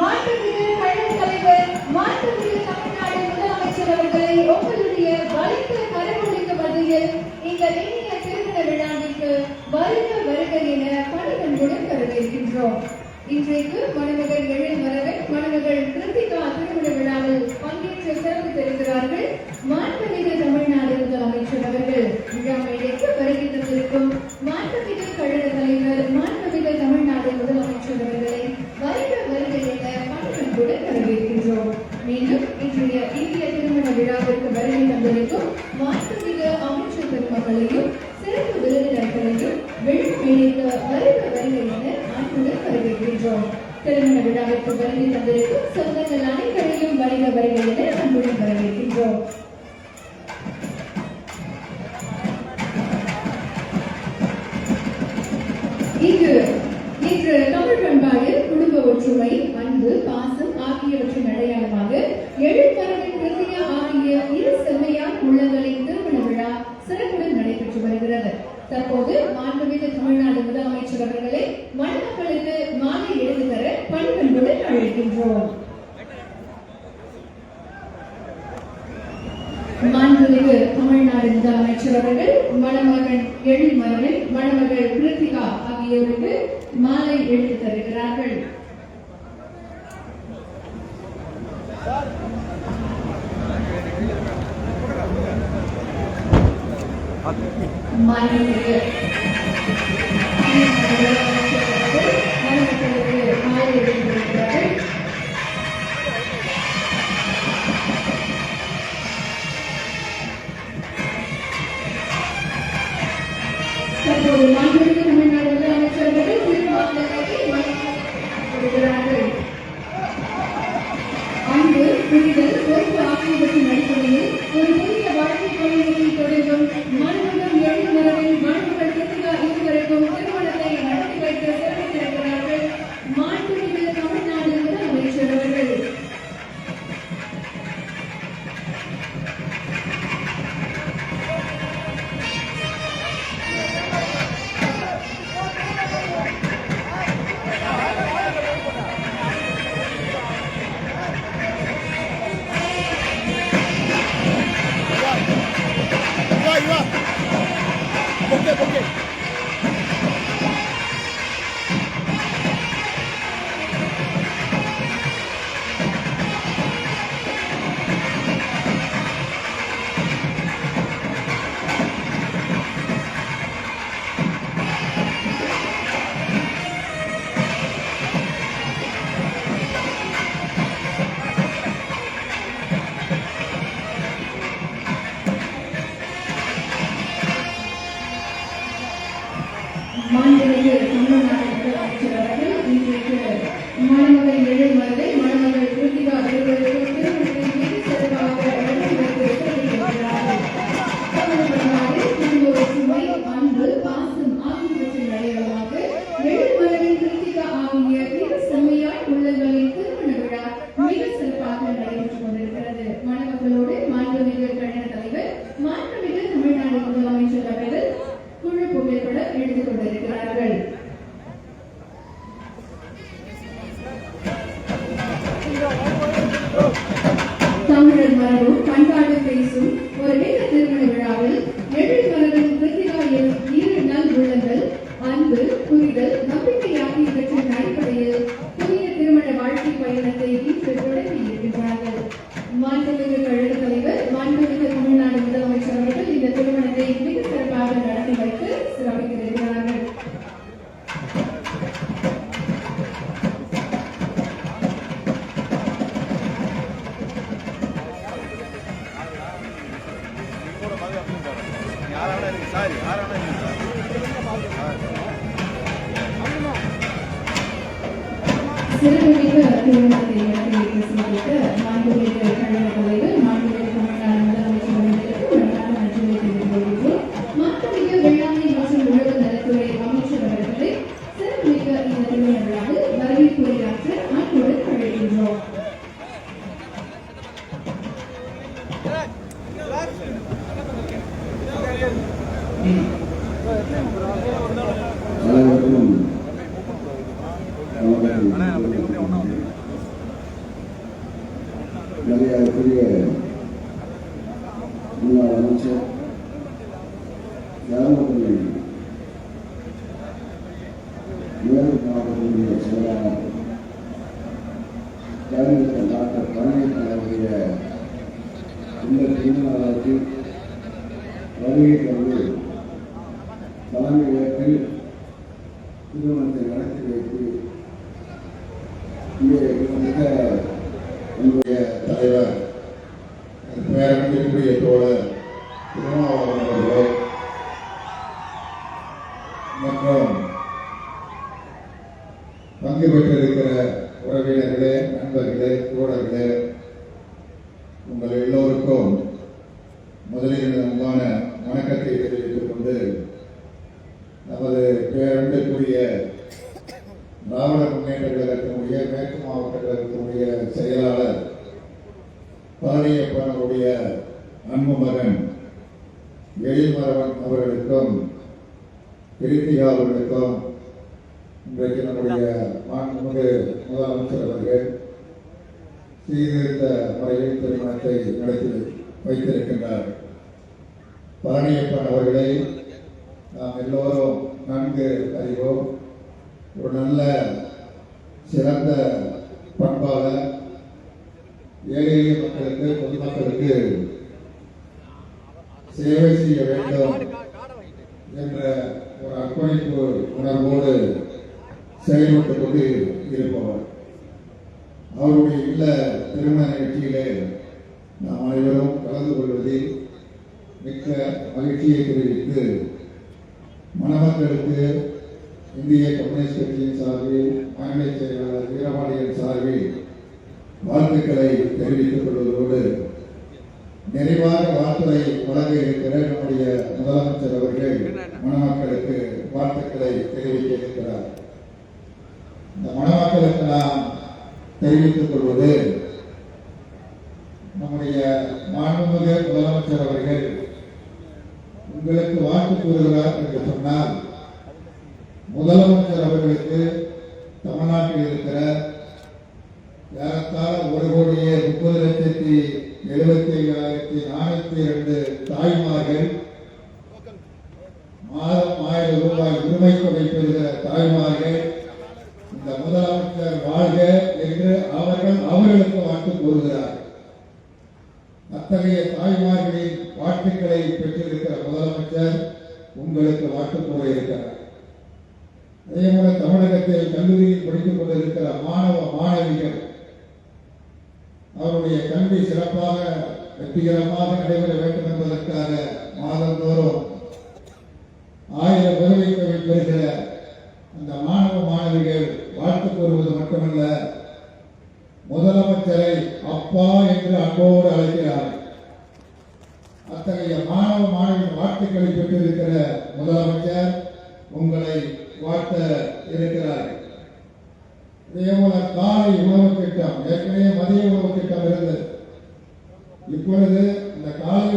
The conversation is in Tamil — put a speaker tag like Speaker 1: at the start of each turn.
Speaker 1: மாண்புமிகு கழக தலைவர் மாண்புமிகு தமிழ்நாடு முதலமைச்சர் அவர்களை உங்களுடைய வலித்த கரமுடிக்க பதிலில் இந்த இனிய திருமண விழாவிற்கு வருக வருக என பணிவன்புடன் வரவேற்கின்றோம். இன்றைக்கு மணமகள் எழில் மரவன் மணமகள் கிருத்தி இன்றைய இந்திய திருமண விழாவிற்கு வருகை தந்திருக்கும் மாண்புமிகு அமைச்சர் பெருமக்களையும் சிறப்பு விருந்தினர்களையும் விழுமேடைக்கு வருக வருகை என அன்புடன் வருகின்றோம் திருமண விழாவிற்கு வருகை தந்திருக்கும் சொந்தங்கள் அனைவரையும் வருக வருகை என அன்புடன் வரவேற்கின்றோம். அமைச்சர் அவர்களை மணமக்களுக்கு மாலை எடுத்து தர பணிபெண்களுடன் அழைக்கின்றோம். மாண்புமிகு தமிழ்நாடு முதல் அமைச்சர் அவர்கள் மணமகன் எழில்மரவன் மணமகள் கிருத்திகா ஆகியோருக்கு மாலை எடுத்து தருகிறார்கள். மாண்புமிகு Thank you. சிறப்பு மிக்க திருமணத்தை நடத்தி வைக்க சிறப்பிக்க மாண்புமிகு கழக தலைவர்
Speaker 2: கேபினட் டாக்டர் பழனிசாமி அவருடைய இந்த தீர்மானத்தில் வருகை தந்து தலைமை ஏற்று திருமணத்தை நடத்தி வைத்து இங்கே மிக என்னுடைய தலைவர் பேரன்பிற்குரிய தோழர் திருமாவளவன் அவர்களே தோழர்களே உங்கள் எல்லோருக்கும் முதலில் எனது அன்பான வணக்கத்தை தெரிவித்துக் கொண்டு நமது பேரன்பிற்குரிய திராவிட முன்னேற்ற கழகத்தினுடைய மேற்கு மாவட்ட கழகத்தினுடைய செயலாளர் பழனியப்பனுடைய அன்பு மகன் எழில்மரவன் அவர்களுக்கும் கிருத்திகா அவர்களுக்கும் இன்றைக்கு நம்முடைய மாண்புமிகு முதலமைச்சர் அவர்கள் சீர்திருத்த முறையில் திருமணத்தை நடத்தி வைத்திருக்கின்றார். பழனியப்பன் அவர்களை நாம் எல்லோரும் நன்கு அறிவோம். ஒரு நல்ல சிறந்த பண்பாளர். ஏழை மக்களுக்கு பொதுமக்களுக்கு சேவை செய்ய வேண்டும் என்ற ஒரு அர்ப்பணிப்பு உணர்வோடு செயல்பட்டுக் கொண்டு இருப்பவர். அவருடைய இல்ல திருமண நிகழ்ச்சியிலே நாம் அனைவரும் கலந்து கொள்வதில் மிக்க மகிழ்ச்சியை தெரிவித்து மணமக்களுக்கு இந்திய கம்யூனிஸ்ட் கட்சியின் சார்பில் மாநில செயலாளர் வீரபாண்டியன் சார்பில் வாழ்த்துக்களை தெரிவித்துக் கொள்வதோடு நிறைவாக வாழ்த்துறை வழங்க இருக்கிற நம்முடைய முதலமைச்சர் அவர்கள் மணமக்களுக்கு வாழ்த்துக்களை தெரிவிக்க இருக்கிறார். இந்த மணமக்களுக்கு நாம் தெரிவித்துக் கொள்வது நம்முடைய மாண்புமிகு முதலமைச்சர் அவர்கள் உங்களுக்கு வாழ்த்து கூறுகிறார் என்று சொன்னால் முதலமைச்சர் அவர்களுக்கு தமிழ்நாட்டில் இருக்கிற ஏறத்தாழ ஒரு கோடியே முப்பது லட்சத்தி எழுபத்தி ஐயாயிரத்தி நானூத்தி இரண்டு தாய்மார்கள் மாதம் ஆயிரம் ரூபாய் உரிமை தொகை பெறுகிற தாய்மார்கள் இந்த முதலமைச்சர் வாழ்க என்று அவர்கள் அவர்களுக்கு வாழ்த்து கூறுகிறார். அத்தகைய தாய்மார்களின் வாழ்த்துக்களை பெற்றிருக்கிற முதலமைச்சர் உங்களுக்கு வாழ்த்து கூற இருக்கிறார். அதே போல தமிழகத்தில் கல்லூரியில் படித்துக் கொண்டிருக்கிற மாணவ மாணவிகள் அவருடைய கல்வி சிறப்பாக வெற்றிகரமாக நடைபெற வேண்டும் என்பதற்காக மாதந்தோறும் ஆயிரம் உதவி பெறுகிற அந்த மாணவ மாணவிகள் வாழ்த்து கூறுவது மட்டுமல்ல முதலமைச்சரை அப்பா என்று அன்போடு அழைக்கிறார். அத்தகைய மாணவ மாணவி வாழ்த்துக்களை பெற்றிருக்கிற முதலமைச்சர் உங்களை வாழ்த்த இருக்கிறார். இதேபோல காலை உணவு திட்டம் ஏற்கனவே மதிய உணவு திட்டம் இருந்தது. இப்பொழுது இந்த காலை